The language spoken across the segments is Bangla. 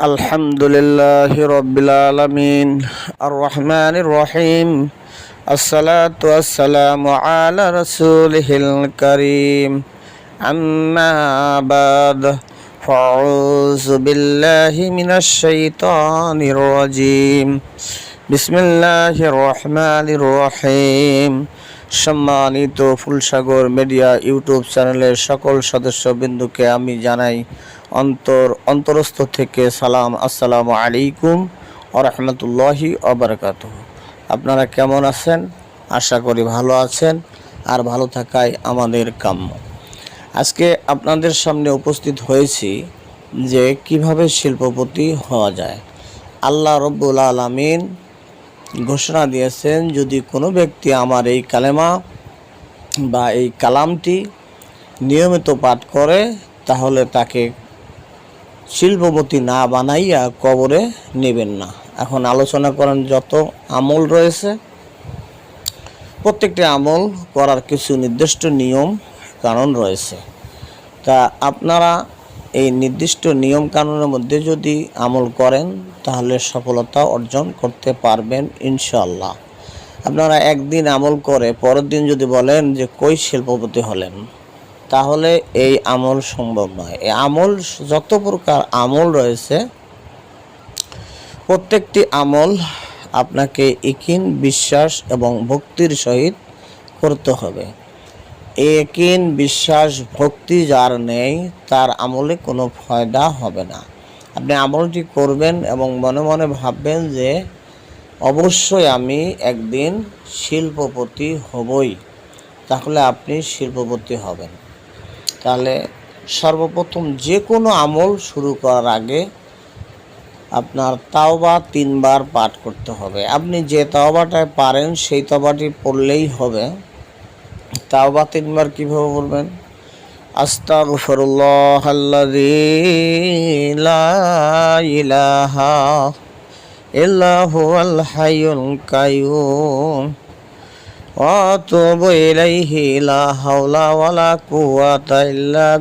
الحمد لله رب العالمين الرحمن الرحيم الصلاة والسلام على رسوله الكريم أما بعد فأعوذ بالله من الشيطان الرجيم بسم الله الرحمن الرحيم সম্মানিত ফুলসাগর মিডিয়া ইউটিউব চ্যানেলের সকল সদস্যবৃন্দুকে আমি জানাই অন্তর, অন্তরস্থ থেকে সালাম, আসসালামু আলাইকুম ও রহমতুল্লাহি অবরকাত আপনারা কেমন আছেন? আশা করি ভালো আছেন আর ভালো থাকাই আমাদের কাম্য। আজকে আপনাদের সামনে উপস্থিত হয়েছি যে কীভাবে শিল্পপতি হওয়া যায়। আল্লাহ রব্বুল আলমিন ঘোষণা দিয়েছেন, যদি কোনো ব্যক্তি আমার এই কালেমা বা এই কালামটি নিয়মিত পাঠ করে, তাহলে তাকে শিল্পপতি না বানাইয়া কবরে নেবেন না। এখন আলোচনা করেন যত আমল রয়েছে, প্রত্যেকটি আমল করার কিছু নির্দিষ্ট নিয়ম কারণ রয়েছে। তা আপনারা এই নির্দিষ্ট নিয়ম কানুনের মধ্যে যদি আমল করেন, তাহলে সফলতা অর্জন করতে পারবেন ইনশাল্লাহ আপনারা একদিন আমল করে পরের দিন যদি বলেন যে, কই শিল্পপতি হলেন? তাহলে এই আমল সম্ভব নয়। এই আমল, যত প্রকার আমল রয়েছে, প্রত্যেকটি আমল আপনাকে ইকিন বিশ্বাস এবং ভক্তির সহিত করতে হবে। একিন, বিশ্বাস, ভক্তি যার নেই, তার আমলে কোনো ফয়দা হবে না। আপনি আমলটি করবেন এবং মনে মনে ভাববেন যে, অবশ্যই আমি একদিন শিল্পপতি হবই। তাহলে আপনি শিল্পপতি হবেন। তাহলে সর্বপ্রথম যে কোনো আমল শুরু করার আগে আপনার তাওবা তিনবার পাঠ করতে হবে। আপনি যে তাওবাটায় পারেন, সেই তাওবাটি পড়লেই হবে। তাওবা তিনবার কীভাবে বলবেন আস্তাগফিরুল্লাহ ইলাহা ইল্লা হুয়াল হাইয়ুল কাইয়ুম। ওয়া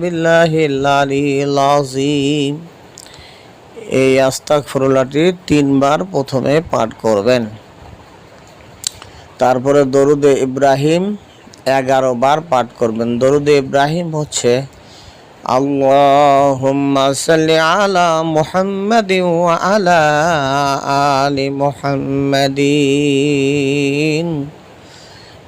বিল্লাহিল আলিয়্যিল আযীম এই তিনবার প্রথমে পাঠ করবেন। তারপরে দরুদে ইব্রাহিম এগারো বার পাঠ করবেন। দরুদে ইব্রাহিম হচ্ছে, আল্লাহুম্মা সাল্লি আলা আলা আলি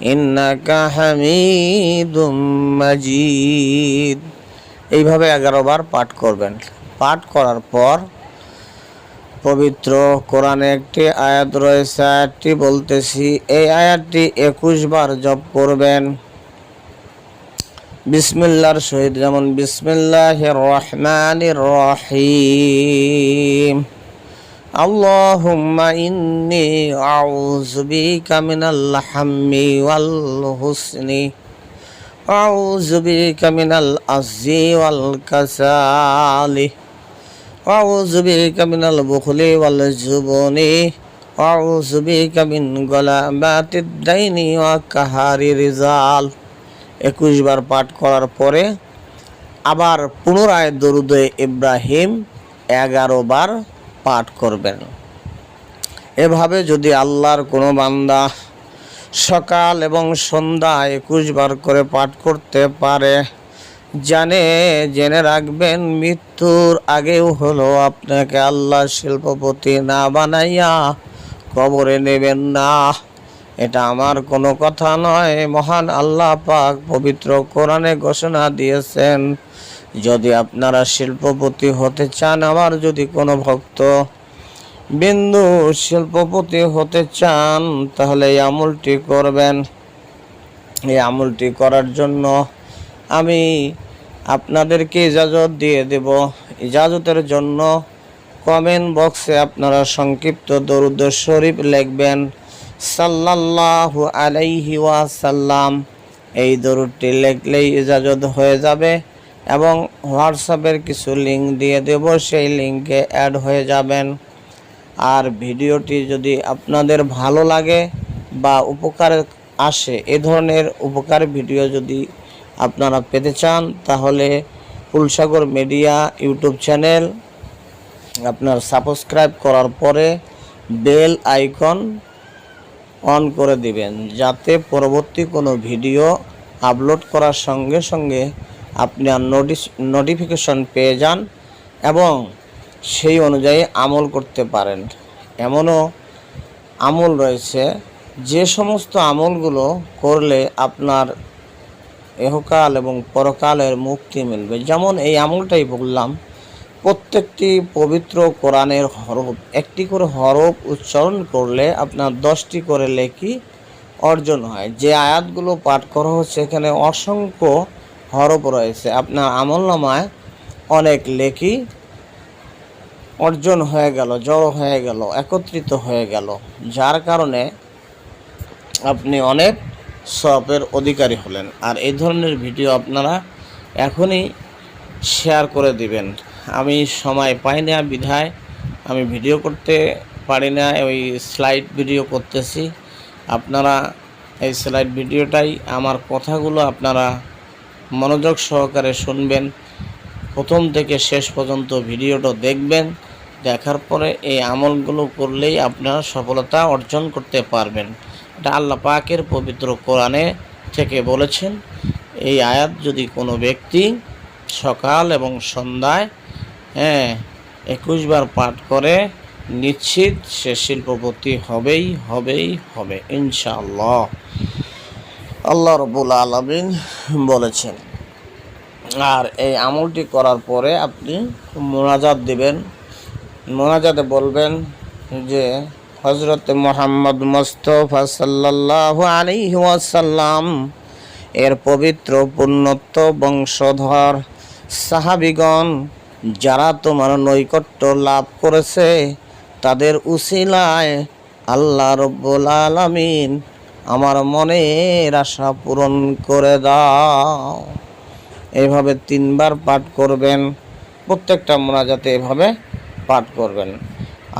ইন্নাকা হামিদুম মাজিদ। এইভাবে এগারো বার পাঠ করবেন। পাঠ করার পর পবিত্র কোরআনে একটি আয়াত রয়েছে, আয়াতটি বলতেছি, এই আয়াতটি একুশ বার জপ করবেন। বিসমিল্লার সহিত যেমন বিসমিল্লাহ রহমান রহিম। اللهم إني أعوذ بك من الهم والحسن أعوذ بك من العجز والكسال أعوذ بك من البخل والجبن أعوذ بك من غلبات الدين وقهر الرجال একুশ বার পাঠ করার পরে আবার পুনরায় দরুদে ইব্রাহিম এগারো বার পাঠ করবেন। এভাবে যদি আল্লাহর কোনো বান্দা সকাল এবং সন্ধ্যা একুশ বার করে পাঠ করতে পারে, জানে, জেনে রাখবেন, মৃত্যুর আগেও হলো আপনাকে আল্লাহ শিল্পপতি না বানাইয়া কবরে নেবেন না। এটা আমার কোনো কথা নয়। মহান আল্লাহ পাক পবিত্র কোরআনে ঘোষণা দিয়েছেন যদি আপনারা শিল্পপতি হতে চান, আমার যদি কোনো ভক্ত বিন্দু শিল্পপতি হতে চান, তাহলে এই আমলটি করবেন। এই আমলটি করার জন্য আমি আপনাদেরকে ইজাজত দিয়ে দেব। ইজাজতের জন্য কমেন্ট বক্সে আপনারা সংক্ষিপ্ত দরুদ শরীফ লিখবেন, সাল্লাল্লাহু আলাইহি ওয়াসাল্লাম। এই দরুদটি লিখলেই ইজাজত হয়ে যাবে। এবং হোয়াটসঅ্যাপের কিছু লিঙ্ক দিয়ে দেব, সেই লিঙ্কে অ্যাড হয়ে যাবেন। আর ভিডিওটি যদি আপনাদের ভালো লাগে বা উপকার আসে, এ ধরনের উপকার ভিডিও যদি আপনারা পেতে চান, তাহলে ফুলসাগর মিডিয়া ইউটিউব চ্যানেল আপনার সাবস্ক্রাইব করার পরে বেল আইকন অন করে দিবেন, যাতে পরবর্তী কোনো ভিডিও আপলোড করার সঙ্গে সঙ্গে আপনার নোটিস নোটিফিকেশন পেয়ে যান এবং সেই অনুযায়ী আমল করতে পারেন। এমনও আমল রয়েছে, যে সমস্ত আমলগুলো করলে আপনার এহকাল এবং পরকালের মুক্তি মিলবে। যেমন এই আমলটাই বললাম, প্রত্যেকটি পবিত্র কোরআনের হরফ, একটি করে হরফ উচ্চারণ করলে আপনার দশটি করে লেখি অর্জন হয়। যে আয়াতগুলো পাঠ করা হচ্ছে, এখানে অসংখ্য হরফ রয়েছে। আপনার আমল নামায় অনেক লেখি অর্জন হয়ে গেল, জড়ো হয়ে গেল, একত্রিত হয়ে গেল, যার কারণে আপনি অনেক সবের অধিকারী হলেন। আর এই ধরনের ভিডিও আপনারা এখনই শেয়ার করে দিবেন। আমি সময় পাই না, বিধায় আমি ভিডিও করতে পারি না, ওই স্লাইড ভিডিও করতেছি। আপনারা এই স্লাইড ভিডিওটাই, আমার কথাগুলো আপনারা মনোযোগ সহকারে শুনবেন। প্রথম থেকে শেষ পর্যন্ত ভিডিওটা দেখবেন। দেখার পরে এই আমলগুলো করলেই আপনারা সফলতা অর্জন করতে পারবেন। এটা আল্লাহ পাকের পবিত্র কোরআনে থেকে বলেছেন, এই আয়াত যদি কোনো ব্যক্তি সকাল এবং সন্ধ্যায় হ্যাঁ একুশ বার পাঠ করে, নিশ্চিত সে শিল্পপতি হবেই হবেই, হবে, ইনশাআল্লাহ। আল্লাহ রবুল আলমিন বলেছেন, আর এই আমলটি করার পরে আপনি মোনাজাত দিবেন। মোনাজাতে বলবেন যে হজরত মোহাম্মদ মোস্তফা সাল্লাহ আলাইহি ওয়াসাল্লাম এর পবিত্র পুণ্যত্ব বংশধর সাহাবিগণ যারা তোমার নৈকট্য লাভ করেছে, তাদের উসিলায় আল্লাহ রব্বুল আলামিন আমার মনের আশা পূরণ করে দাও। এইভাবে তিনবার পাঠ করবেন, প্রত্যেকটা মোনাজাতে এভাবে পাঠ করবেন।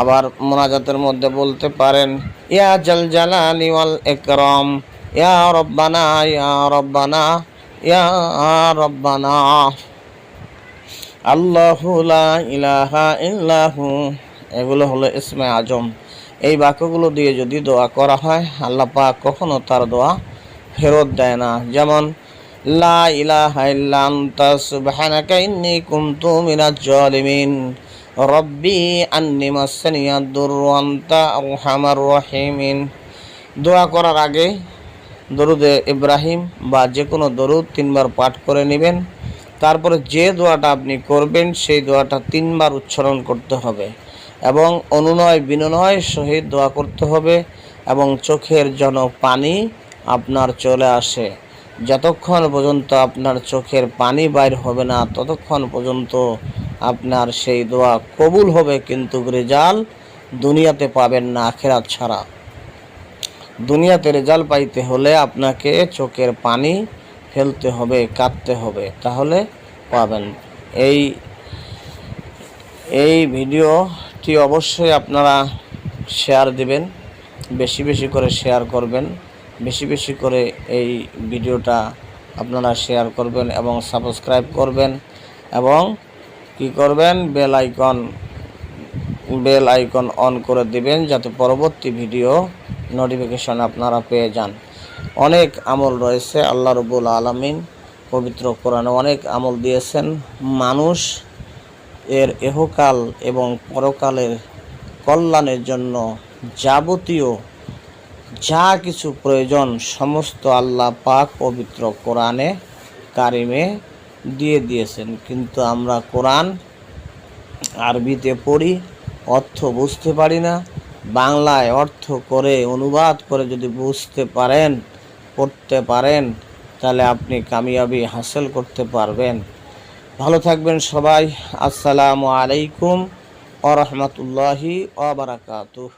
আবার মোনাজাতের মধ্যে বলতে পারেন, ইয়া জল জালালি ওয়াল একরম, ইয়া রব্বানা ইয়া রব্বানা ইয়া রব্বানা। আল্লাহু ইলাহা ইল্লাহু, এগুলো হলো ইসমে আজম। এই বাক্যগুলো দিয়ে যদি দোয়া করা হয়, আল্লাহ পাক কখনো তার দোয়া ফেরত দেয় না। যেমন, লা ইলাহা ইল্লা আনতা, সুবহানাকা ইন্নী কুনতু মিনাজ জালিমিন, রব্বি আন্নি মাসানিয়া দুরু আনতা আরহামার রহিমিন। দোয়া করার আগে দরুদে ইব্রাহিম বা যে কোনো দরুদ তিনবার পাঠ করে নেবেন। তারপরে যে দোয়াটা আপনি করবেন, সেই দোয়াটা তিনবার উচ্চারণ করতে হবে। এবং অনুনয় বিনয় সহিত দোয়া করতে হবে এবং চোখের যেন পানি আপনার চলে আসে। যতক্ষণ পর্যন্ত আপনার চোখের পানি বাইর হবে না, ততক্ষণ পর্যন্ত আপনার সেই দোয়া কবুল হবে কিন্তু রেজাল দুনিয়াতে পাবেন না, আখেরাত ছাড়া। দুনিয়াতে রেজাল্ট পাইতে হলে আপনাকে চোখের পানি ফেলতে হবে, কাঁদতে হবে, তাহলে পাবেন। এই এই ভিডিওটি অবশ্যই আপনারা শেয়ার দিবেন, বেশি বেশি করে শেয়ার করবেন, বেশি বেশি করে এই ভিডিওটা আপনারা শেয়ার করবেন এবং সাবস্ক্রাইব করবেন এবং কি করবেন? Bell icon bell icon on করে দিবেন যাতে পরবর্তী ভিডিও নোটিফিকেশন আপনারা পেয়ে যান। অনেক আমল রয়েছে, আল্লাহ রবুল আলমিন পবিত্র কোরআনে অনেক আমল দিয়েছেন। মানুষ এর এহকাল এবং পরকালের কল্যাণের জন্য যাবতীয় যা কিছু প্রয়োজন সমস্ত আল্লাহ পাক পবিত্র কোরআনে কারিমে দিয়ে দিয়েছেন। কিন্তু আমরা কোরআন আরবিতে পড়ি, অর্থ বুঝতে পারি না। বাংলায় অর্থ করে, অনুবাদ করে যদি বুঝতে পারেন, পড়তে পারেন, তাহলে আপনি কামিয়াবি হাসিল করতে পারবেন। ভালো থাকবেন সবাই। আসসালামু আলাইকুম আ রহমতুল্লাহি আবরাকাতুহ